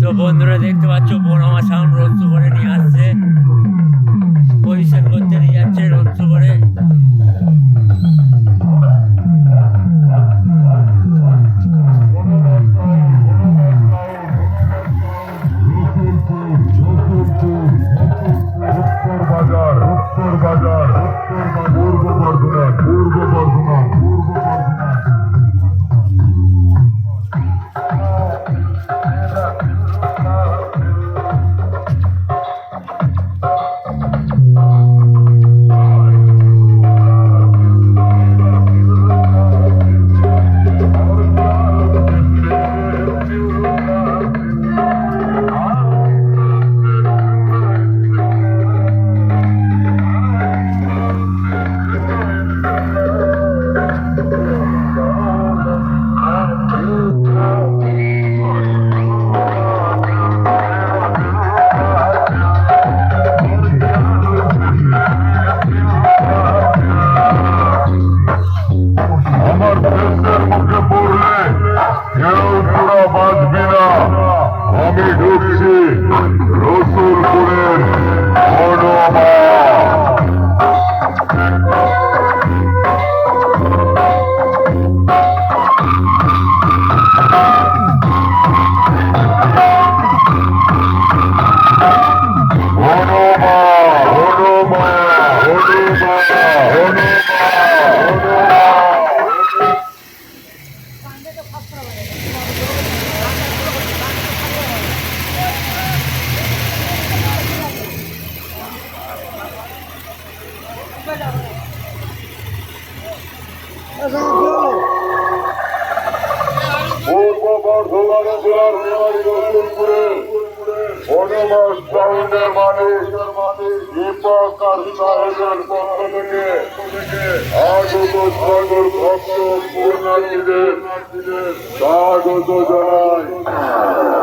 তো বন্ধুরা দেখতে পাচ্ছ আমার সাউন্ড রোদ্দু করে নিয়ে আসছে। পজিশন করতে নিয়ে যাচ্ছে রোদ্দু করে কেউ তোরা বাঁচবি না আমি ঢুকছি রসুলপুরের হনুমা হনুমা পূর্ব বর্ধমান জেলার মেয়ারি রসুলপুরে হনুমান সাউন্ডের মালিক দীপক সাহেবের পক্ষ থেকে আগত পূর্ণার্থীদের স্বাগত জানাই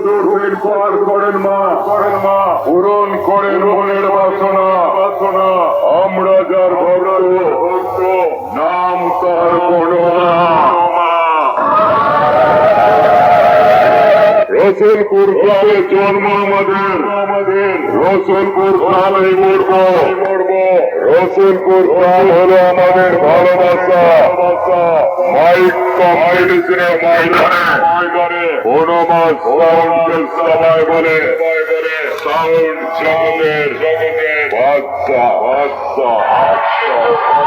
দুর্ভিন পার করেন মা। করেন মা পূরণ করেন মনের বাসনা। বাসনা আমরা যার ভক্ত, নাম তার করুণা জন্ম আমাদের আমাদের রসুলপুর গ্রামে মরব। রসুলপুর গ্রাম হলো আমাদের ভালোবাসা। মাইক কম্পিটিশনে ময়দানে। সাউন্ড সবাই বলে। সাউন্ড জগতের জগতের বাদশা বাদশা বাদশা।